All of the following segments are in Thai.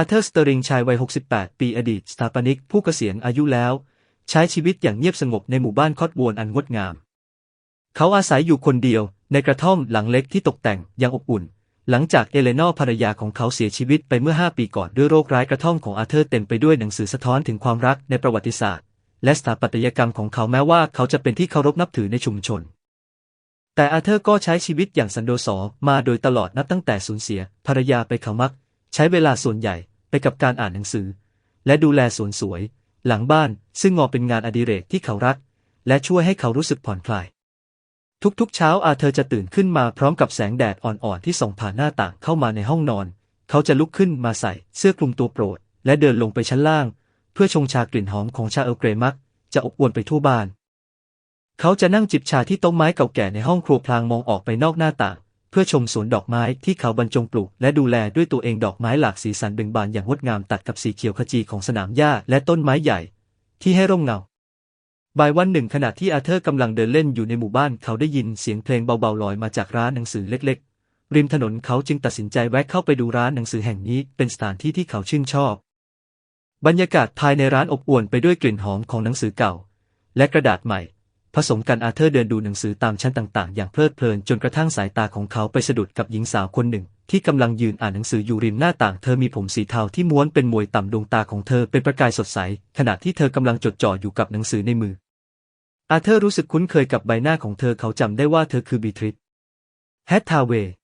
อาเธอร์สเตอริงชายวัย 68 ปีอดีตสถาปนิกผู้เกษียณอายุแล้ว ใช้ชีวิตอย่างเงียบสงบในหมู่บ้านคอตวอนอันงดงาม เขาอาศัยอยู่คนเดียวในกระท่อมหลังเล็กที่ตกแต่งอย่างอบอุ่น หลังจากเอเลนอร์ภรรยาของเขาเสียชีวิตไปเมื่อ 5 ปีก่อนด้วยโรคร้ายกระท่อมของอาเธอร์เต็มไปด้วยหนังสือสะท้อนถึงความรักในประวัติศาสตร์ และสถาปัตยกรรมของเขาแม้ว่าเขาจะเป็นที่เคารพนับถือในชุมชน แต่อาเธอร์ก็ใช้ชีวิตอย่างสันโดษมาโดยตลอดนับตั้งแต่สูญเสียภรรยาไปเขามัก ใช้เวลาส่วนใหญ่ ไปกับการอ่านหนังสือ และดูแลสวนสวย หลังบ้านซึ่งงอเป็นงานอดิเรกที่เขารัก และช่วยให้เขารู้สึกผ่อนคลาย ทุกๆเช้าอาเธอร์จะตื่นขึ้นมาพร้อมกับแสงแดดอ่อนๆที่ส่องผ่านหน้าต่างเข้ามาในห้องนอน เขาจะลุกขึ้นมาใส่เสื้อคลุมตัวโปรด และเดินลงไปชั้นล่าง เพื่อชงชากลิ่นหอมของชาเอลเกรมัก จะอบอวลไปทั่วบ้าน เขาจะนั่งจิบชาที่โต๊ะไม้เก่าแก่ในห้องครัวพลางมองออกไปนอกหน้าต่าง เพื่อชมสวนดอกไม้ที่เขาบรรจงปลูกและดูแลด้วยตัวเองดอกไม้หลากสีสันเบ่งบานอย่างงดงามตัดกับสีเขียวขจีของสนามหญ้าและต้นไม้ใหญ่ ที่ให้ร่มเงาบ่ายวันหนึ่งขณะที่อาเธอร์กำลังเดินเล่นอยู่ในหมู่บ้านเขาได้ยินเสียงเพลงเบาๆลอยมาจากร้านหนังสือเล็กๆ ริมถนนเขาจึงตัดสินใจแวะเข้าไปดูร้านหนังสือแห่งนี้เป็นสถานที่ที่เขาชื่นชอบ บรรยากาศภายในร้านอบอวลไปด้วยกลิ่นหอมของหนังสือเก่า และกระดาษใหม่ ผสมกันอาเธอร์เดินดูหนังสือตามชั้นต่างๆ อย่างเพลิดเพลินจนกระทั่งสายตาของเขาไปสะดุดกับหญิงสาวคนหนึ่ง ที่กำลังยืนอ่านหนังสืออยู่ริมหน้าต่าง เธอมีผมสีเทาที่ม้วนเป็นมวยต่ำดวงตาของเธอเป็นประกายสดใส ขณะที่เธอกำลังจดจ่ออยู่กับหนังสือในมือ อาเธอร์รู้สึกคุ้นเคยกับใบหน้าของเธอเขาจำได้ว่าเธอคือบีทริสแฮตทาเวย์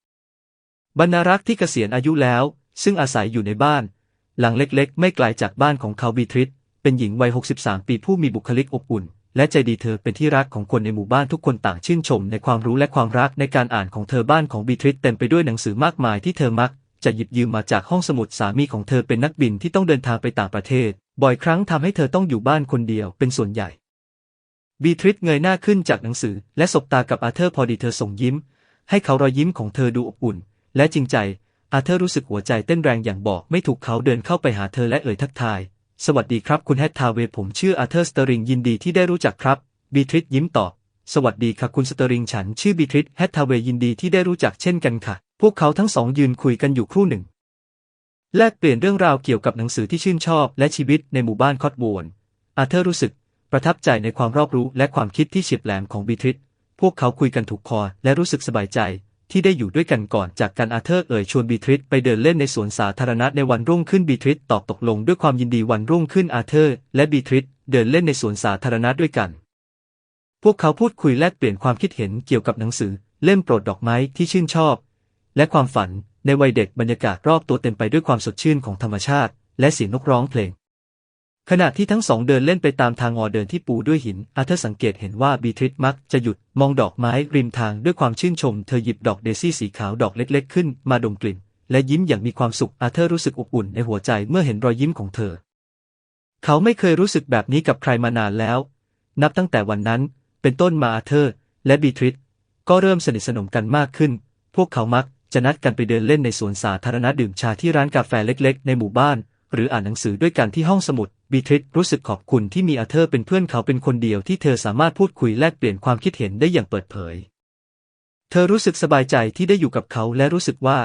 บรรณารักษ์ที่เกษียณอายุแล้ว ซึ่งอาศัยอยู่ในบ้าน หลังเล็กๆ ไม่ไกลจากบ้านของเขาบีทริสเป็นหญิงวัย 63 ปีผู้มีบุคลิกอบอุ่น และใจดีเธอเป็นที่รักของคนในหมู่บ้านทุกคนต่างชื่นชมในความรู้และความรักในการอ่านของเธอบ้านของบีทริสเต็มไปด้วยหนังสือมากมายที่เธอมักจะหยิบยืมมาจากห้องสมุดสามีของเธอเป็นนักบินที่ต้องเดินทางไปต่างประเทศ บ่อยครั้งทำให้เธอต้องอยู่บ้านคนเดียวเป็นส่วนใหญ่ บีทริสเงยหน้าขึ้นจากหนังสือ และสบตากับอาเธอร์พอดีเธอส่งยิ้ม ให้เขารอยยิ้มของเธอดูอบอุ่น และจริงใจ อาเธอร์รู้สึกหัวใจเต้นแรงอย่างบอกไม่ถูกเขาเดินเข้าไปหาเธอและเอ่ยทักทาย สวัสดีครับคุณแฮตทาเวผมชื่ออาเธอร์สเตอริงยินดีที่ได้รู้จักครับบีทริสยิ้มตอบสวัสดีค่ะคุณสเตอริงฉันชื่อบีทริสแฮตทาเวยินดีที่ได้รู้จักเช่นกันค่ะ พวกเขาทั้งสองยืนคุยกันอยู่ครู่หนึ่ง แลกเปลี่ยนเรื่องราวเกี่ยวกับหนังสือที่ชื่นชอบและชีวิตในหมู่บ้านคอตวนอาเธอร์รู้สึกประทับใจในความรอบรู้และความคิดที่เฉียบแหลมของบีทริสพวกเขาคุยกันถูกคอและรู้สึกสบายใจ ที่ได้อยู่ด้วยกันก่อนจากการอาเธอร์เอ่ยชวนบีทริสไปเดินเล่นในสวนสาธารณะในวันรุ่งขึ้นบีทริสตอบตกลงด้วยความยินดีวันรุ่งขึ้นอาเธอร์ และบีทริสเดินเล่นในสวนสาธารณะด้วยกัน พวกเขาพูดคุยแลกเปลี่ยนความคิดเห็นเกี่ยวกับหนังสือ เล่มโปรดดอกไม้ที่ชื่นชอบ และความฝันในวัยเด็กบรรยากาศรอบตัวเต็มไปด้วยความสดชื่นของธรรมชาติ และเสียงนกร้องเพลง ขณะที่ทั้งสองเดินเล่นไปตามทางงอเดินที่ปูด้วยหิน อาเธอร์สังเกตเห็นว่าบีทริสมักจะหยุดมองดอกไม้ริมทางด้วยความชื่นชม เธอหยิบดอกเดซี่สีขาวดอกเล็ก ๆ ขึ้นมาดมกลิ่น และยิ้มอย่างมีความสุข อาเธอร์รู้สึกอบอุ่นในหัวใจเมื่อเห็นรอยยิ้มของเธอ เขาไม่เคยรู้สึกแบบนี้กับใครมานานแล้ว นับตั้งแต่วันนั้น เป็นต้นมาอาเธอร์ และบีทริสก็เริ่มสนิทสนมกันมากขึ้น พวกเขามักจะนัดกันไปเดินเล่นในสวนสาธารณะดื่มชาที่ร้านกาแฟเล็ก ๆ ในหมู่บ้าน หรืออ่านหนังสือด้วยกันที่ห้องสมุด บีทริสรู้สึกขอบคุณที่มีอาเธอร์เป็นเพื่อนเขาเป็นคนเดียวที่เธอสามารถพูดคุยแลกเปลี่ยนความคิดเห็นได้อย่างเปิดเผย เธอรู้สึกสบายใจที่ได้อยู่กับเขาและรู้สึกว่า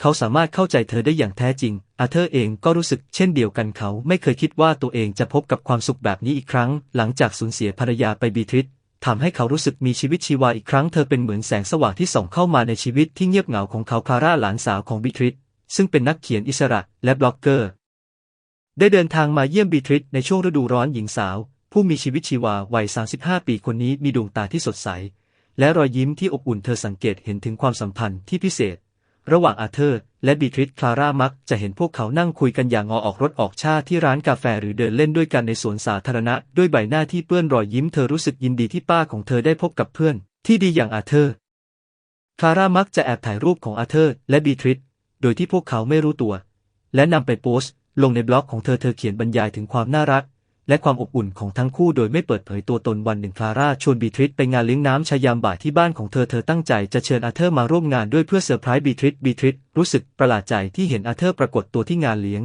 เขาสามารถเข้าใจเธอได้อย่างแท้จริง อาเธอร์เองก็รู้สึกเช่นเดียวกันเขาไม่เคยคิดว่าตัวเองจะพบกับความสุขแบบนี้อีกครั้ง หลังจากสูญเสียภรรยาไปบีทริสทำให้เขารู้สึกมีชีวิตชีวาอีกครั้งเธอเป็นเหมือนแสงสว่างที่ส่องเข้ามาในชีวิตที่เงียบเหงาของเขาคาร่าหลานสาวของบีทริสซึ่งเป็นนักเขียนอิสระและบล็อกเกอร์ ได้เดินทางมาเยี่ยมบีทริสในช่วงฤดูร้อนหญิงสาว ผู้มีชีวิตชีวาวัย 35 ปีคนนี้มีดวงตาที่สดใส และรอยยิ้มที่อบอุ่นเธอสังเกตเห็นถึงความสัมพันธ์ที่พิเศษ ระหว่างอาเธอร์ และบีทริสคลาร่ามักจะเห็นพวกเขานั่งคุยกันอย่างงอออกรถออกชาที่ร้านกาแฟหรือเดินเล่นด้วยกันในสวนสาธารณะ ด้วยใบหน้าที่เปื้อนรอยยิ้มเธอรู้สึกยินดีที่ป้าของเธอได้พบกับเพื่อน ที่ดีอย่างอาเธอร์คลาร่ามักจะแอบถ่ายรูปของอาเธอร์ และบีทริสโดยที่พวกเขาไม่รู้ตัว และนำไปโพสต์ ลงในบล็อกของเธอเธอเขียนบรรยายถึงความน่ารัก และความอบอุ่นของทั้งคู่โดยไม่เปิดเผยตัวตนวันหนึ่งคลาร่าชวนบีทริสไปงานเลี้ยงน้ำชายามบ่ายที่บ้านของเธอเธอตั้งใจจะเชิญอาเธอร์มาร่วมงานด้วยเพื่อเซอร์ไพรส์บีทริสบีทริสรู้สึกประหลาดใจที่เห็นอาเธอร์ปรากฏตัวที่งานเลี้ยง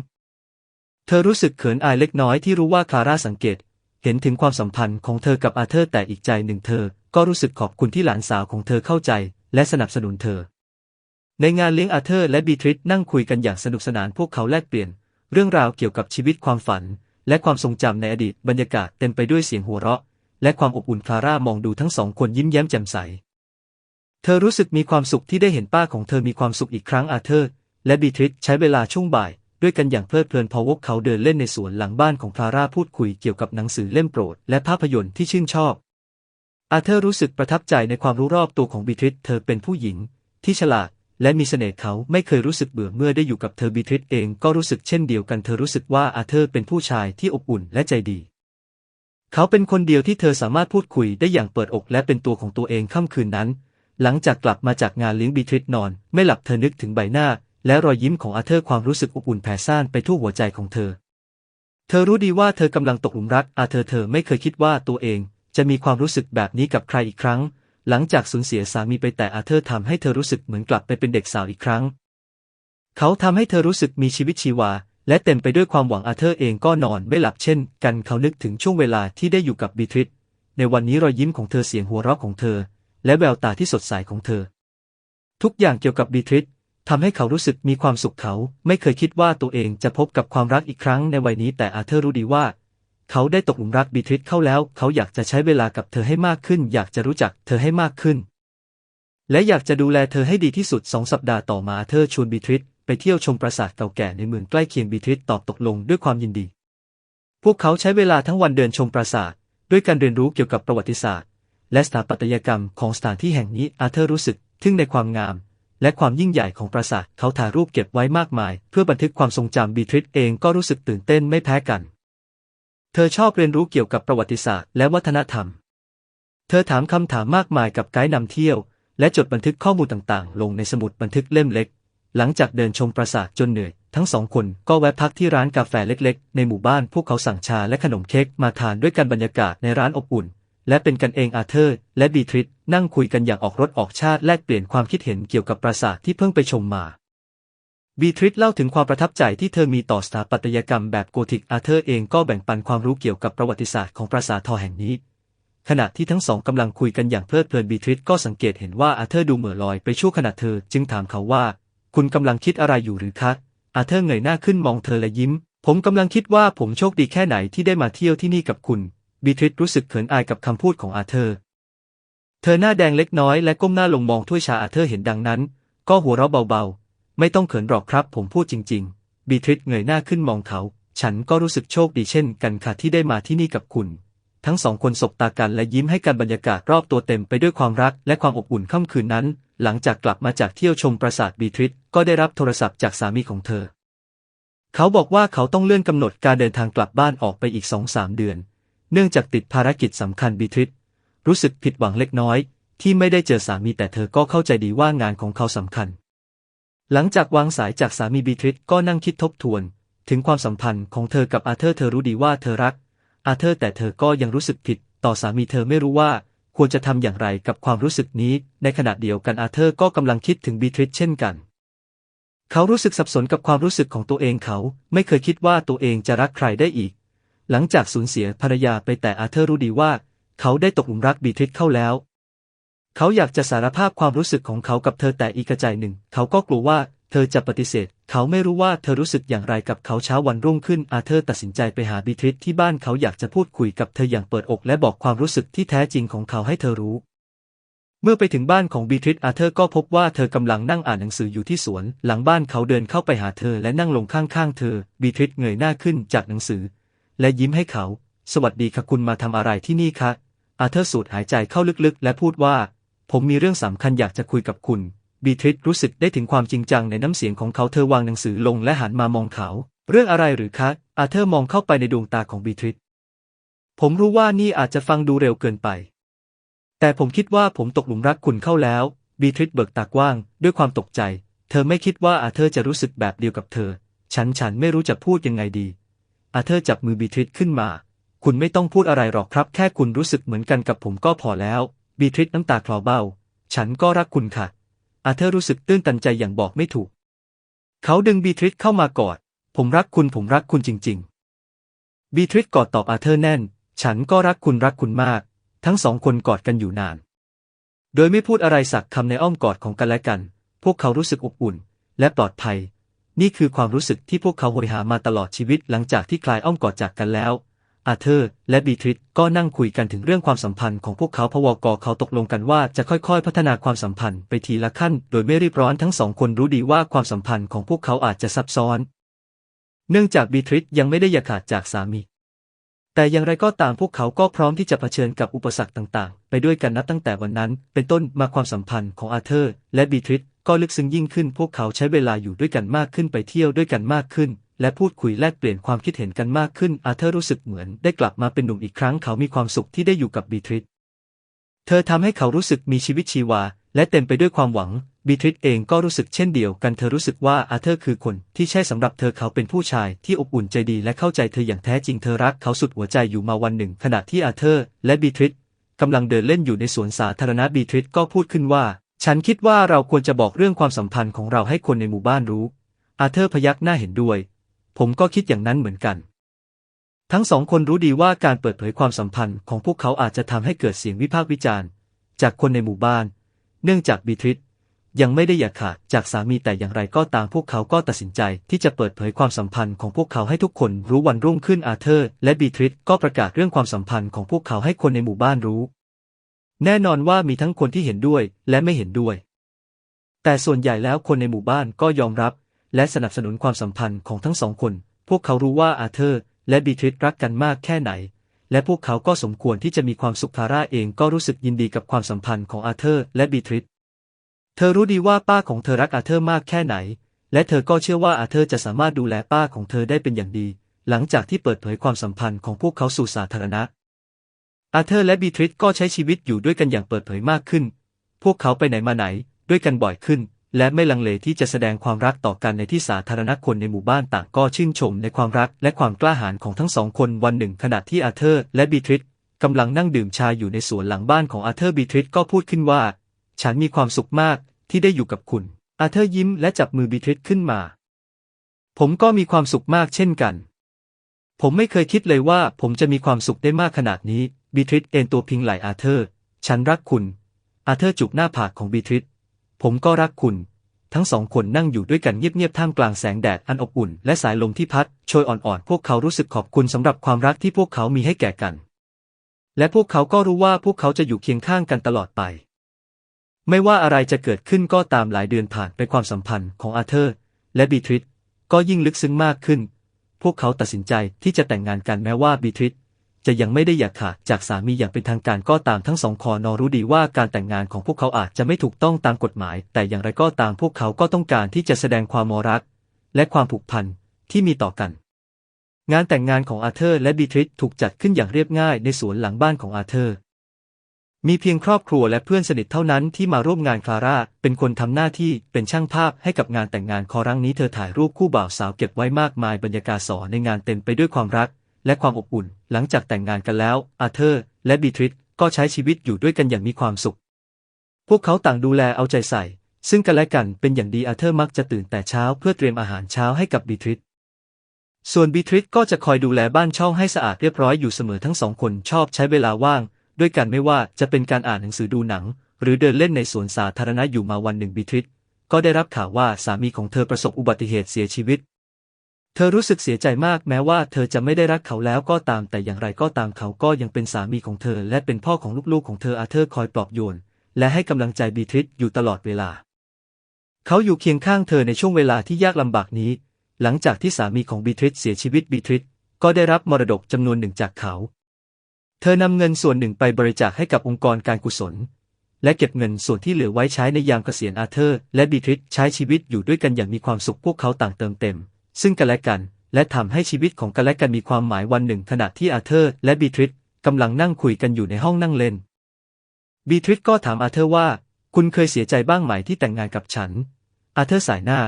เธอรู้สึกเขินอายเล็กน้อยที่รู้ว่าคลาร่าสังเกต เห็นถึงความสัมพันธ์ของเธอกับอาเธอร์แต่อีกใจหนึ่งเธอ ก็รู้สึกขอบคุณที่หลานสาวของเธอเข้าใจ และสนับสนุนเธอ ในงานเลี้ยงอาเธอร์และบีทริสนั่งคุยกันอย่างสนุกสนานพวกเขาแลกเปลี่ยน เรื่องราวเกี่ยวกับชีวิตความฝัน และความทรงจำในอดีตบรรยากาศเต็มไปด้วยเสียงหัวเราะ และความอบอุ่นคลาร่ามองดูทั้งสองคนยิ้มแย้มแจ่มใส เธอรู้สึกมีความสุขที่ได้เห็นป้าของเธอมีความสุขอีกครั้งอาเธอร์ และบีทริสใช้เวลาช่วงบ่าย ด้วยกันอย่างเพลิดเพลินพอวกเขาเดินเล่นในสวนหลังบ้านของคลาร่าพูดคุยเกี่ยวกับหนังสือเล่มโปรด และภาพยนตร์ที่ชื่นชอบ อาเธอร์รู้สึกประทับใจในความรู้รอบตัวของบีทริสเธอเป็นผู้หญิง ที่ฉลาด และมีเสน่ห์เขาไม่เคยรู้สึกเบื่อเมื่อได้อยู่กับเธอบีทริสเองก็รู้สึกเช่นเดียวกันเธอรู้สึกว่าอาเธอร์เป็นผู้ชายที่อบอุ่นและใจดี เขาเป็นคนเดียวที่เธอสามารถพูดคุยได้อย่างเปิดอกและเป็นตัวของตัวเองค่ำคืนนั้น หลังจากกลับมาจากงานเลี้ยงบีทริสนอน ไม่หลับเธอนึกถึงใบหน้า และรอยยิ้มของอาเธอร์ความรู้สึกอบอุ่นแผ่ซ่านไปทั่วหัวใจของเธอ เธอรู้ดีว่าเธอกำลังตกหลุมรักอาเธอร์เธอไม่เคยคิดว่าตัวเอง จะมีความรู้สึกแบบนี้กับใครอีกครั้ง หลังจากสูญเสียสามีไปแต่อาเธอร์ทำให้เธอรู้สึกเหมือนกลับไปเป็นเด็กสาวอีกครั้ง เขาทำให้เธอรู้สึกมีชีวิตชีวา และเต็มไปด้วยความหวังอาเธอร์เองก็นอนไม่หลับเช่น กันเขานึกถึงช่วงเวลาที่ได้อยู่กับบีทริสในวันนี้รอยยิ้มของเธอเสียงหัวเราะของเธอ และแววตาที่สดใสของเธอ ทุกอย่างเกี่ยวกับบีทริสทำให้เขารู้สึกมีความสุขเขา ไม่เคยคิดว่าตัวเองจะพบกับความรักอีกครั้งในวัยนี้แต่อาเธอร์รู้ดีว่า เขาได้ตกหลุมรักบีทริสเข้าแล้ว เขาอยากจะใช้เวลากับเธอให้มากขึ้น อยากจะรู้จักเธอให้มากขึ้น และอยากจะดูแลเธอให้ดีที่สุดสองสัปดาห์ต่อมาเธอชวนบีทริสไปเที่ยวชมปราสาทเก่าแก่ในเมืองใกล้เคียงบีทริสตอบตกลงด้วยความยินดี พวกเขาใช้เวลาทั้งวันเดินชมปราสาท ด้วยการเรียนรู้เกี่ยวกับประวัติศาสตร์ และสถาปัตยกรรมของสถานที่แห่งนี้อาเธอร์รู้สึกทึ่งในความงามและความยิ่งใหญ่ของปราสาทเขาถ่ายรูปเก็บไว้มากมาย เพื่อบันทึกความทรงจำบีทริสเองก็รู้สึกตื่นเต้นไม่แพ้กัน เธอชอบเรียนรู้เกี่ยวกับประวัติศาสตร์และวัฒนธรรม เธอถามคำถามมากมายกับไกด์นำเที่ยว และจดบันทึกข้อมูลต่างๆ ลงในสมุดบันทึกเล่มเล็ก หลังจากเดินชมปราสาทจนเหนื่อย ทั้งสองคนก็แวะพักที่ร้านกาแฟเล็กๆ ในหมู่บ้านพวกเขาสั่งชาและขนมเค้กมาทานด้วยกันบรรยากาศในร้านอบอุ่น และเป็นกันเองอาเธอร์ และบีทริสนั่งคุยกันอย่างออกรถออกชาติแลกเปลี่ยนความคิดเห็นเกี่ยวกับปราสาทที่เพิ่งไปชมมา บีทริสเล่าถึงความประทับใจที่เธอมีต่อสถาปัตยกรรมแบบโกธิกอาเธอร์เองก็แบ่งปันความรู้เกี่ยวกับประวัติศาสตร์ของปราสาททอแห่งนี้ ขณะที่ทั้งสองกำลังคุยกันอย่างเพลิดเพลินบีทริสก็สังเกตเห็นว่าอาเธอร์ดูเหม่อลอยไปชั่วขณะเธอจึงถามเขาว่า คุณกำลังคิดอะไรอยู่หรือคะ อาเธอร์เงยหน้าขึ้นมองเธอและยิ้ม ผมกำลังคิดว่าผมโชคดีแค่ไหนที่ได้มาเที่ยวที่นี่กับคุณบีทริสรู้สึกเขินอายกับคำพูดของอาเธอร์ เธอหน้าแดงเล็กน้อยและก้มหน้าลงมองถ้วยชาอาเธอร์เห็นดังนั้น ก็หัวเราะเบาๆ ไม่ต้องเขินหรอกครับ ผมพูดจริง ๆ บีทริสเงยหน้าขึ้นมองเขา ฉันก็รู้สึกโชคดีเช่นกันค่ะที่ได้มาที่นี่กับคุณ ทั้งสองคนสบตากันและยิ้มให้กันบรรยากาศรอบตัวเต็มไปด้วยความรักและความอบอุ่นค่ำคืนนั้น หลังจากกลับมาจากเที่ยวชมปราสาทบีทริสก็ได้รับโทรศัพท์จากสามีของเธอ เขาบอกว่าเขาต้องเลื่อนกำหนดการเดินทางกลับบ้านออกไปอีกสองสามเดือน เนื่องจากติดภารกิจสำคัญบีทริสรู้สึกผิดหวังเล็กน้อย ที่ไม่ได้เจอสามีแต่เธอก็เข้าใจดีว่างานของเขาสำคัญ หลังจากวางสายจากสามีบีทริสก็นั่งคิดทบทวน ถึงความสัมพันธ์ของเธอกับอาเธอร์เธอรู้ดีว่าเธอรัก อาเธอร์แต่เธอก็ยังรู้สึกผิด ต่อสามีเธอไม่รู้ว่าควรจะทำอย่างไรกับความรู้สึกนี้ ในขณะเดียวกันอาเธอร์ก็กำลังคิดถึงบีทริสเช่นกัน เขารู้สึกสับสนกับความรู้สึกของตัวเองเขาไม่เคยคิดว่าตัวเองจะรักใครได้อีก หลังจากสูญเสียภรรยาไปแต่อาเธอร์รู้ดีว่า เขาได้ตกหลุมรักบีทริสเข้าแล้ว เขาอยากจะสารภาพความรู้สึกของเขากับเธอแต่อีกใจหนึ่ง เขาก็กลัวว่าเธอจะปฏิเสธ เขาไม่รู้ว่าเธอรู้สึกอย่างไรกับเขาเช้าวันรุ่งขึ้น อาเธอร์ตัดสินใจไปหาบีทริสที่บ้านเขาอยากจะพูดคุยกับเธออย่างเปิดอกและบอกความรู้สึกที่แท้จริงของเขาให้เธอรู้ เมื่อไปถึงบ้านของบีทริสอาเธอร์ก็พบว่าเธอกำลังนั่งอ่านหนังสืออยู่ที่สวน หลังบ้านเขาเดินเข้าไปหาเธอและนั่งลงข้างๆเธอ บีทริสเงยหน้าขึ้นจากหนังสือ และยิ้มให้เขา สวัสดีค่ะคุณมาทำอะไรที่นี่คะอาเธอร์สูดหายใจเข้าลึกๆ และพูดว่า ผมมีเรื่องสำคัญอยากจะคุยกับคุณ บีทริสรู้สึกได้ถึงความจริงจังในน้ำเสียงของเขาเธอวางหนังสือลงและหันมามองเขา เรื่องอะไรหรือคะอาเธอร์มองเข้าไปในดวงตาของบีทริสผมรู้ว่านี่อาจจะฟังดูเร็วเกินไป แต่ผมคิดว่าผมตกหลุมรักคุณเข้าแล้ว บีทริสเบิกตากว้าง ด้วยความตกใจ เธอไม่คิดว่าอาเธอร์จะรู้สึกแบบเดียวกับเธอ ฉันฉันไม่รู้จะพูดยังไงดี อาเธอร์จับมือบีทริสขึ้นมา คุณไม่ต้องพูดอะไรหรอกครับ แค่คุณรู้สึกเหมือนกันกับผมก็พอแล้ว บีทริสน้ำตาคลอเบ้า ฉันก็รักคุณค่ะ อาเธอร์รู้สึกตื้นตันใจอย่างบอกไม่ถูก เขาดึงบีทริสเข้ามากอด ผมรักคุณผมรักคุณจริง ๆ บีทริสกอดตอบอาเธอร์แน่น ฉันก็รักคุณรักคุณมาก ทั้งสองคนกอดกันอยู่นาน โดยไม่พูดอะไรสักคำในอ้อมกอดของกันและกัน พวกเขารู้สึกอบอุ่น และปลอดภัย นี่คือความรู้สึกที่พวกเขาโหยหามาตลอดชีวิตหลังจากที่คลายอ้อมกอดจากกันแล้ว อาเธอร์และบีทริสก็นั่งคุยกันถึงเรื่องความสัมพันธ์ของพวกเขาพวกเขาตกลงกันว่าจะค่อยๆ พัฒนาความสัมพันธ์ไปทีละขั้น โดยไม่รีบร้อนทั้งสองคนรู้ดีว่าความสัมพันธ์ของพวกเขาอาจจะซับซ้อน เนื่องจากบีทริสยังไม่ได้อย่าขาดจากสามี แต่อย่างไรก็ตามพวกเขาก็พร้อมที่จะเผชิญกับอุปสรรคต่างๆ ไปด้วยกันนับตั้งแต่วันนั้น เป็นต้นมาความสัมพันธ์ของอาเธอร์และบีทริสก็ลึกซึ้งยิ่งขึ้น พวกเขาใช้เวลาอยู่ด้วยกันมากขึ้นไปเที่ยวด้วยกันมากขึ้น และพูดคุยแลกเปลี่ยนความคิดเห็นกันมากขึ้น อาเธอร์รู้สึกเหมือนได้กลับมาเป็นหนุ่มอีกครั้งเขามีความสุขที่ได้อยู่กับบีทริสเธอทำให้เขารู้สึกมีชีวิตชีวา และเต็มไปด้วยความหวัง บีทริสเองก็รู้สึกเช่นเดียวกัน เธอรู้สึกว่าอาเธอร์คือคนที่ใช่สำหรับเธอเขาเป็นผู้ชายที่อบอุ่นใจดีและเข้าใจเธออย่างแท้จริงเธอรักเขาสุดหัวใจอยู่มาวันหนึ่ง ขณะที่อาเธอร์ และบีทริสกำลังเดินเล่นอยู่ในสวนสาธารณะบีทริสก็พูดขึ้นว่า ฉันคิดว่าเราควรจะบอกเรื่องความสัมพันธ์ของเราให้คนในหมู่บ้านรู้ อาเธอร์พยักหน้าเห็นด้วย ผมก็คิดอย่างนั้นเหมือนกัน ทั้งสองคนรู้ดีว่าการเปิดเผยความสัมพันธ์ของพวกเขาอาจจะทำให้เกิดเสียงวิพากษ์วิจารณ์ จากคนในหมู่บ้าน เนื่องจากบีทริสยังไม่ได้อยากขาดจากสามีแต่อย่างไรก็ตามพวกเขาก็ตัดสินใจที่จะเปิดเผยความสัมพันธ์ของพวกเขาให้ทุกคนรู้วันรุ่งขึ้นอาเธอร์และบีทริสก็ประกาศเรื่องความสัมพันธ์ของพวกเขาให้คนในหมู่บ้านรู้ แน่นอนว่ามีทั้งคนที่เห็นด้วยและไม่เห็นด้วย แต่ส่วนใหญ่แล้วคนในหมู่บ้านก็ยอมรับ และสนับสนุนความสัมพันธ์ของทั้งสองคน พวกเขารู้ว่าอาเธอร์ และบีทริสรักกันมากแค่ไหน และพวกเขาก็สมควรที่จะมีความสุขคาร่าเองก็รู้สึกยินดีกับความสัมพันธ์ของอาเธอร์และบีทริสเธอรู้ดีว่าป้าของเธอรักอาเธอร์มากแค่ไหน และเธอก็เชื่อว่าอาเธอร์จะสามารถดูแลป้าของเธอได้เป็นอย่างดี หลังจากที่เปิดเผยความสัมพันธ์ของพวกเขาสู่สาธารณะ อาเธอร์และบีทริสก็ใช้ชีวิตอยู่ด้วยกันอย่างเปิดเผยมากขึ้น พวกเขาไปไหนมาไหน ด้วยกันบ่อยขึ้น และไม่ลังเลที่จะแสดงความรักต่อกันในที่สาธารณะคนในหมู่บ้านต่างก็ชื่นชมในความรักและความกล้าหาญของทั้งสองคนวันหนึ่งขณะที่อาเธอร์ และบีทริสกำลังนั่งดื่มชาอยู่ในสวนหลังบ้านของอาเธอร์บีทริสก็พูดขึ้นว่า ฉันมีความสุขมากที่ได้อยู่กับคุณ อาเธอร์ยิ้มและจับมือบีทริสขึ้นมา ผมก็มีความสุขมากเช่นกัน ผมไม่เคยคิดเลยว่าผมจะมีความสุขได้มากขนาดนี้บีทริสเอ็นตัวพิงไหลอาเธอร์ ฉันรักคุณ อาเธอร์จุกหน้าผากของบีทริส ผมก็รักคุณ ทั้งสองคนนั่งอยู่ด้วยกันเงียบๆท่ามกลางแสงแดดอันอบอุ่น และสายลมที่พัดโชยอ่อนๆ พวกเขารู้สึกขอบคุณสำหรับความรักที่พวกเขามีให้แก่กัน และพวกเขาก็รู้ว่าพวกเขาจะอยู่เคียงข้างกันตลอดไป ไม่ว่าอะไรจะเกิดขึ้นก็ตามหลายเดือนผ่านไปความสัมพันธ์ของอาเธอร์ และบีทริสก็ยิ่งลึกซึ้งมากขึ้น พวกเขาตัดสินใจที่จะแต่งงานกันแม้ว่าบีทริส จะยังไม่ได้อยากขาดจากสามีอย่างเป็นทางการก็ตามทั้งสองคอนอรู้ดีว่าการแต่งงานของพวกเขาอาจจะไม่ถูกต้องตามกฎหมาย แต่อย่างไรก็ตามพวกเขาก็ต้องการที่จะแสดงความมรัก และความผูกพันที่มีต่อกัน งานแต่งงานของอาเธอร์และบีทริสถูกจัดขึ้นอย่างเรียบง่ายในสวนหลังบ้านของอาเธอร์ มีเพียงครอบครัวและเพื่อนสนิทเท่านั้นที่มาร่วมงานคลาร่าเป็นคนทำหน้าที่เป็นช่างภาพให้กับงานแต่งงานครั้งนี้เธอถ่ายรูปคู่บ่าวสาวเก็บไว้มากมายบรรยากาศสอในงานเต็มไปด้วยความรัก และความอบอุ่น หลังจากแต่งงานกันแล้ว อาเธอร์ และบีทริสก็ใช้ชีวิตอยู่ด้วยกันอย่างมีความสุข พวกเขาต่างดูแลเอาใจใส่ ซึ่งกันและกันเป็นอย่างดีอาเธอร์มักจะตื่นแต่เช้าเพื่อเตรียมอาหารเช้าให้กับบีทริสส่วนบีทริสก็จะคอยดูแลบ้านช่องให้สะอาดเรียบร้อยอยู่เสมอทั้งสองคนชอบใช้เวลาว่าง ด้วยกันไม่ว่าจะเป็นการอ่านหนังสือดูหนัง หรือเดินเล่นในสวนสาธารณะอยู่มาวันหนึ่งบีทริสก็ได้รับข่าวว่าสามีของเธอประสบอุบัติเหตุเสียชีวิต เธอรู้สึกเสียใจมากแม้ว่าเธอจะไม่ได้รักเขาแล้วก็ตามแต่อย่างไรก็ตามเขาก็ยังเป็นสามีของเธอ และเป็นพ่อของลูกๆของเธออาเธอร์คอยปลอบโยน และให้กำลังใจบีทริสอยู่ตลอดเวลา เขาอยู่เคียงข้างเธอในช่วงเวลาที่ยากลำบากนี้ หลังจากที่สามีของบีทริสเสียชีวิตบีทริสก็ได้รับมรดกจำนวนหนึ่งจากเขา เธอนำเงินส่วนหนึ่งไปบริจาคให้กับองค์กรการกุศล และเก็บเงินส่วนที่เหลือไว้ใช้ในยามเกษียณอาเธอร์ และบีทริสใช้ชีวิตอยู่ด้วยกันอย่างมีความสุขพวกเขาต่างเติมเต็ม ซึ่งกันและกัน และทำให้ชีวิตของกันและกันมีความหมายวันหนึ่งขณะที่อาเธอร์และบีทริสกำลังนั่งคุยกันอยู่ในห้องนั่งเล่น บีทริสก็ถามอาเธอร์ว่า คุณเคยเสียใจบ้างไหมที่แต่งงานกับฉัน อาเธอร์สายหน้า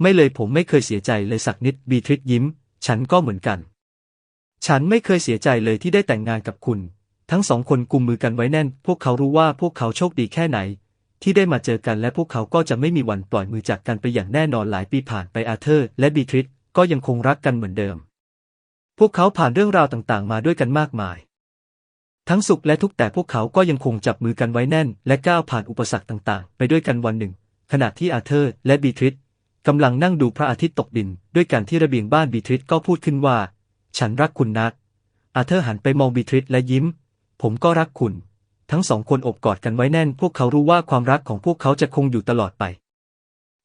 ไม่เลยผมไม่เคยเสียใจเลยสักนิด บีทริสยิ้ม ฉันก็เหมือนกัน ฉันไม่เคยเสียใจเลยที่ได้แต่งงานกับคุณ ทั้งสองคนกุมมือกันไว้แน่น พวกเขารู้ว่าพวกเขาโชคดีแค่ไหน ที่ได้มาเจอกันและพวกเขาก็จะไม่มีวันปล่อยมือจากกันไปอย่างแน่นอนหลายปีผ่านไปอาเธอร์ และบีทริสก็ยังคงรักกันเหมือนเดิม พวกเขาผ่านเรื่องราวต่างๆ มาด้วยกันมากมาย ทั้งสุขและทุกข์แต่พวกเขาก็ยังคงจับมือกันไว้แน่น และก้าวผ่านอุปสรรคต่างๆ ไปด้วยกันวันหนึ่ง ขณะที่อาเธอร์ และบีทริสกำลังนั่งดูพระอาทิตย์ตกดิน ด้วยการที่ระเบียงบ้านบีทริสก็พูดขึ้นว่า ฉันรักคุณนักอาเธอร์หันไปมองบีทริสและยิ้ม ผมก็รักคุณ ทั้งสองคนอบกอดกันไว้แน่น พวกเขารู้ว่าความรักของพวกเขาจะคงอยู่ตลอดไป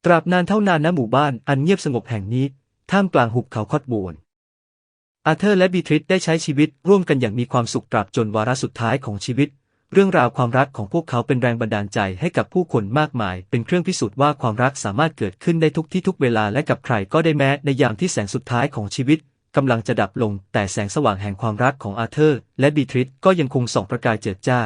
ตราบนานเท่านานณหมู่บ้านอันเงียบสงบแห่งนี้ ท่ามกลางหุบเขาคอดบวนอาเธอร์และบีทริสได้ใช้ชีวิตร่วมกันอย่างมีความสุขตราบจนวาระสุดท้ายของชีวิต เรื่องราวความรักของพวกเขาเป็นแรงบันดาลใจให้กับผู้คนมากมาย เป็นเครื่องพิสูจน์ว่าความรักสามารถเกิดขึ้นได้ทุกที่ทุกเวลาและกับใครก็ได้แม้ในยามที่แสงสุดท้ายของชีวิตกำลังจะดับลง แต่แสงสว่างแห่งความรักของอาเธอร์ และบีทริสก็ยังคงส่องประกายเจิดจ้า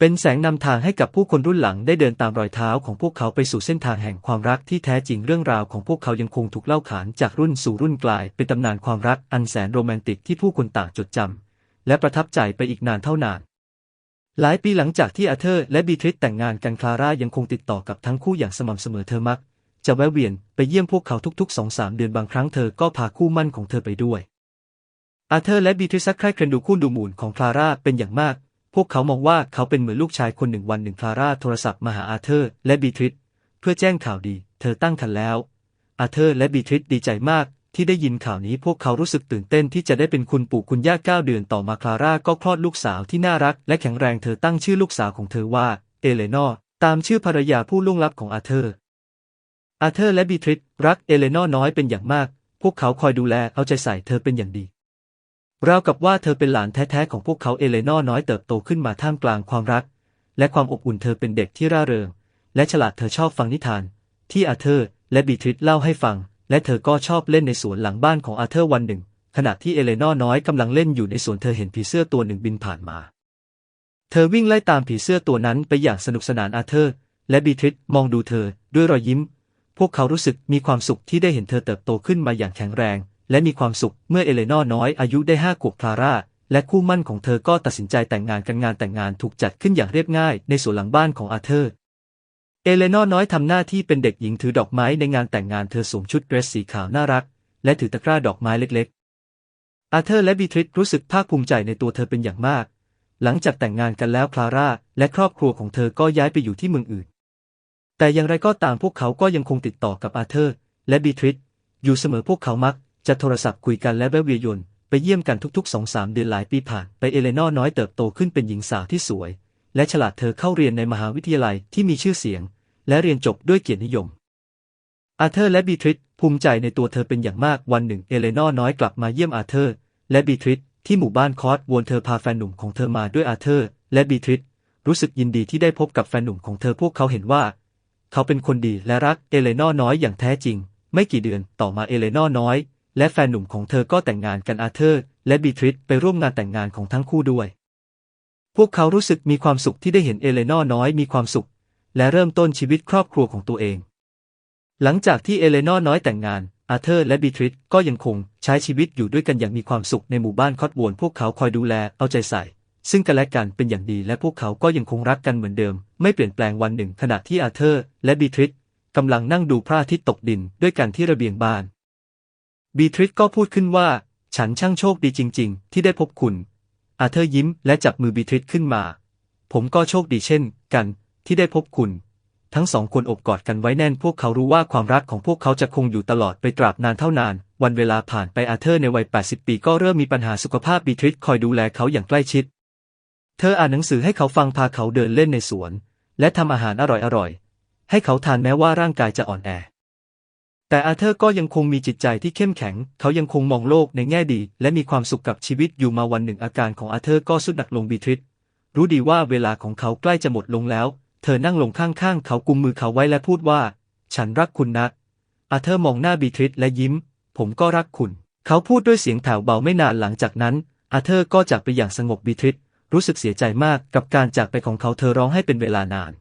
เป็นแสงนำทางให้กับผู้คนรุ่นหลังได้เดินตามรอยเท้าของพวกเขาไปสู่เส้นทางแห่งความรักที่แท้จริงเรื่องราวของพวกเขายังคงถูกเล่าขานจากรุ่นสู่รุ่นกลาย เป็นตำนานความรักอันแสนโรแมนติกที่ผู้คนต่างจดจำและประทับใจไปอีกนานเท่านาน หลายปีหลังจากที่อาเธอร์และบีทริสแต่งงานกันคลาร่ายังคงติดต่อกับทั้งคู่อย่างสม่ำเสมอเธอมัก จะแวะเวียนไปเยี่ยมพวกเขาทุกๆสองสามเดือนบางครั้งเธอก็พาคู่มั่นของเธอไปด้วยอาเธอร์และบีทริสใคร่ครวญดูคู่ดูหมุนของคลาร่าเป็นอย่างมาก พวกเขามองว่าเขาเป็นเหมือนลูกชายคนหนึ่งวันหนึ่งคลาร่าโทรศัพท์มาหาอาเธอร์และบีทริสเพื่อแจ้งข่าวดี เธอตั้งครรภ์แล้ว อาเธอร์และบีทริสดีใจมากที่ได้ยินข่าวนี้พวกเขารู้สึกตื่นเต้นที่จะได้เป็นคุณปู่คุณย่าเก้าเดือนต่อมาคลาร่าก็คลอดลูกสาวที่น่ารักและแข็งแรงเธอตั้งชื่อลูกสาวของเธอว่า เอเลนอร์ตามชื่อภรรยาผู้ล่วงลับของอาเธอร์ อาเธอร์และบีทริสรักเอเลนอร์น้อยเป็นอย่างมาก พวกเขาคอยดูแลเอาใจใส่เธอเป็นอย่างดี ราวกับว่าเธอเป็นหลานแท้ๆของพวกเขาเอเลนอร์น้อยเติบโตขึ้นมาท่ามกลางความรัก และความอบอุ่นเธอเป็นเด็กที่ร่าเริง และฉลาดเธอชอบฟังนิทาน ที่อาเธอร์และบีทริสเล่าให้ฟัง และเธอก็ชอบเล่นในสวนหลังบ้านของอาเธอร์วันหนึ่ง ขณะที่เอเลนอร์น้อยกำลังเล่นอยู่ในสวนเธอเห็นผีเสื้อตัวหนึ่งบินผ่านมา เธอวิ่งไล่ตามผีเสื้อตัวนั้นไปอย่างสนุกสนานอาเธอร์และบีทริสมองดูเธอด้วยรอยยิ้ม พวกเขารู้สึกมีความสุขที่ได้เห็นเธอเติบโตขึ้นมาอย่างแข็งแรง และมีความสุขเมื่อเอเลนอร์น้อยอายุได้ห้าขวบคลาร่าและคู่มั่นของเธอก็ตัดสินใจแต่งงานกันงานแต่งงานถูกจัดขึ้นอย่างเรียบง่ายในสวนหลังบ้านของอาเธอร์ เอเลนอร์น้อยทำหน้าที่เป็นเด็กหญิงถือดอกไม้ในงานแต่งงานเธอสวมชุดเดรสสีขาวน่ารัก และถือตะกร้าดอกไม้เล็กๆ อาเธอร์และบีทริสรู้สึกภาคภูมิใจในตัวเธอเป็นอย่างมาก หลังจากแต่งงานกันแล้วคลาร่าและครอบครัวของเธอก็ย้ายไปอยู่ที่เมืองอื่น แต่อย่างไรก็ตามพวกเขาก็ยังคงติดต่อกับอาเธอร์ และบีทริสอยู่เสมอพวกเขามัก จะโทรศัพท์คุยกันและแวะเวียนยนต์ไปเยี่ยมกันทุกๆสองสามเดือนหลายปีผ่านไปเอเลนอร์น้อยเติบโตขึ้นเป็นหญิงสาวที่สวย และฉลาดเธอเข้าเรียนในมหาวิทยาลัยที่มีชื่อเสียง และเรียนจบด้วยเกียรตินิยม อาเธอร์และบีทริสภูมิใจในตัวเธอเป็นอย่างมากวันหนึ่งเอเลนอร์น้อยกลับมาเยี่ยมอาเธอร์ และบีทริสที่หมู่บ้านคอร์สวนเธอพาแฟนหนุ่มของเธอมาด้วยอาเธอร์ และบีทริสรู้สึกยินดีที่ได้พบกับแฟนหนุ่มของเธอพวกเขาเห็นว่า เขาเป็นคนดีและรักเอเลนอร์น้อยอย่างแท้จริง ไม่กี่เดือนต่อมาเอเลนอร์น้อย และแฟนหนุ่มของเธอก็แต่งงานกันอาเธอร์ และบีทริสไปร่วมงานแต่งงานของทั้งคู่ด้วย พวกเขารู้สึกมีความสุขที่ได้เห็นเอเลนอร์น้อยมีความสุข และเริ่มต้นชีวิตครอบครัวของตัวเอง หลังจากที่เอเลนอร์น้อยแต่งงานอาเธอร์และบีทริสก็ยังคงใช้ชีวิตอยู่ด้วยกันอย่างมีความสุขในหมู่บ้านคอตบวน พวกเขาคอยดูแลเอาใจใส่ ซึ่งกันและกันเป็นอย่างดีและพวกเขาก็ยังคงรักกันเหมือนเดิม ไม่เปลี่ยนแปลงวันหนึ่งขณะที่อาเธอร์และบีทริสกำลังนั่งดูพระอาทิตย์ตกดินด้วยกันที่ระเบียงบ้าน บีทริสก็พูดขึ้นว่า ฉันช่างโชคดีจริง ๆ ที่ได้พบคุณ อาเธอร์ยิ้มและจับมือบีทริสขึ้นมา ผมก็โชคดีเช่น กันที่ได้พบคุณ ทั้งสองคนอบกอดกันไว้แน่นพวกเขารู้ว่าความรักของพวกเขาจะคงอยู่ตลอดไปตราบนานเท่านาน วันเวลาผ่านไปอาเธอร์ในวัย 80 ปีก็เริ่มมีปัญหาสุขภาพบีทริสคอยดูแลเขาอย่างใกล้ชิด เธออ่านหนังสือให้เขาฟังพาเขาเดินเล่นในสวน และทำอาหารอร่อยๆให้เขาทานแม้ว่าร่างกายจะอ่อนแอ แต่อาเธอร์ก็ยังคงมีจิตใจที่เข้มแข็ง เขายังคงมองโลกในแง่ดี และมีความสุขกับชีวิตอยู่มาวันหนึ่งอาการของอาเธอร์ก็สุดหนักลงบีทริสรู้ดีว่าเวลาของเขาใกล้จะหมดลงแล้ว เธอนั่งลงข้างๆ เขากุมมือเขาไว้และพูดว่า ฉันรักคุณนะอาเธอร์มองหน้าบีทริสและยิ้ม ผมก็รักคุณ เขาพูดด้วยเสียงแผ่วเบาไม่นานหลังจากนั้น อาเธอร์ก็จากไปอย่างสงบบีทริสรู้สึกเสียใจมากกับการจากไปของเขาเธอร้องให้เป็นเวลานาน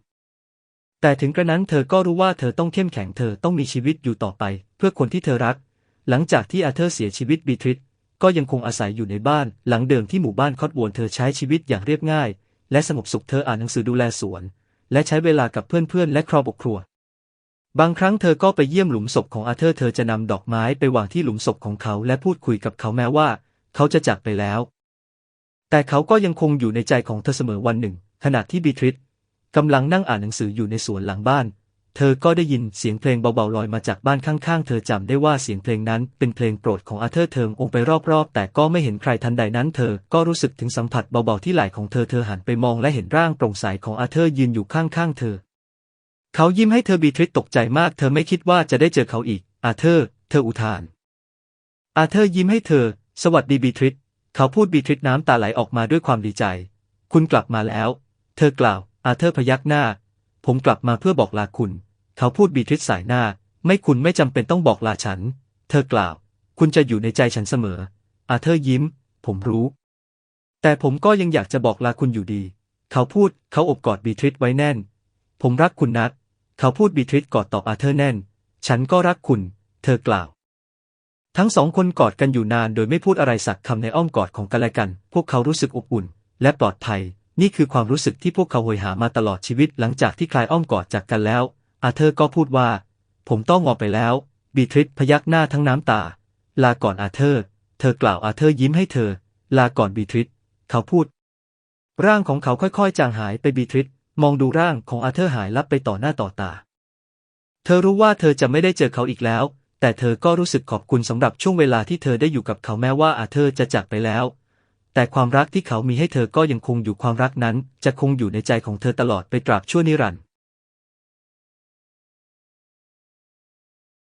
แต่ถึงกระนั้นเธอก็รู้ว่าเธอต้องเข้มแข็งเธอต้องมีชีวิตอยู่ต่อไป เพื่อคนที่เธอรัก หลังจากที่อาเธอร์เสียชีวิตบีทริสก็ยังคงอาศัยอยู่ในบ้าน หลังเดิมที่หมู่บ้านคอตวนเธอใช้ชีวิตอย่างเรียบง่าย และสงบสุขเธออ่านหนังสือดูแลสวน และใช้เวลากับเพื่อนๆและครอบครัว บางครั้งเธอก็ไปเยี่ยมหลุมศพของอาเธอร์เธอจะนำดอกไม้ไปวางที่หลุมศพของเขาและพูดคุยกับเขาแม้ว่า เขาจะจากไปแล้ว แต่เขาก็ยังคงอยู่ในใจของเธอเสมอวันหนึ่ง ขณะที่บีทริส กำลังนั่งอ่านหนังสืออยู่ในสวนหลังบ้าน เธอก็ได้ยินเสียงเพลงเบาๆลอยมาจากบ้านข้างๆ เธอจำได้ว่าเสียงเพลงนั้นเป็นเพลงโปรดของอาเธอร์เธอองไปรอบๆ แต่ก็ไม่เห็นใครทันใดนั้น เธอก็รู้สึกถึงสัมผัสเบาๆที่ไหล่ของเธอ เธอหันไปมองและเห็นร่างโปร่งใสของอาเธอร์ยืนอยู่ข้างๆ เธอ เขายิ้มให้เธอบีทริสตกใจมาก เธอไม่คิดว่าจะได้เจอเขาอีก อาเธอร์ เธออุทาน อาเธอร์ยิ้มให้เธอ สวัสดีบีทริสเขาพูดบีทริสน้ำตาไหลออกมาด้วยความดีใจ คุณกลับมาแล้ว เธอกล่าว อาเธอร์พยักหน้า ผมกลับมาเพื่อบอกลาคุณ เขาพูดบีทริสสายหน้า ไม่คุณไม่จำเป็นต้องบอกลาฉัน เธอกล่าว คุณจะอยู่ในใจฉันเสมอ อาเธอร์ยิ้ม ผมรู้ แต่ผมก็ยังอยากจะบอกลาคุณอยู่ดี เขาพูด เขาอบกอดบีทริสไว้แน่น ผมรักคุณนัก เขาพูดบีทริสกอดตอบอาเธอร์แน่น ฉันก็รักคุณ เธอกล่าวทั้งสองคนกอดกันอยู่นานโดยไม่พูดอะไรสักคำในอ้อมกอดของกันและกัน พวกเขารู้สึกอบอุ่น และปลอดภัย นี่คือความรู้สึกที่พวกเขาโหยหามาตลอดชีวิตหลังจากที่คลายอ้อมกอดจากกันแล้ว อาเธอร์ก็พูดว่า ผมต้องออกไปแล้ว บีทริสพยักหน้าทั้งน้ำตา ลาก่อนอาเธอร์ เธอกล่าวอาเธอร์ยิ้มให้เธอ ลาก่อนบีทริสเขาพูด ร่างของเขาค่อยๆ จางหายไปบีทริสมองดูร่างของอาเธอร์หายลับไปต่อหน้าต่อตา เธอรู้ว่าเธอจะไม่ได้เจอเขาอีกแล้ว แต่เธอก็รู้สึกขอบคุณสำหรับช่วงเวลาที่เธอได้อยู่กับเขาแม้ว่าอาเธอร์จะจากไปแล้ว แต่ความรักที่เขามีให้เธอก็ยังคงอยู่ความรักนั้น จะคงอยู่ในใจของเธอตลอดไปตราบชั่วนิรันดร์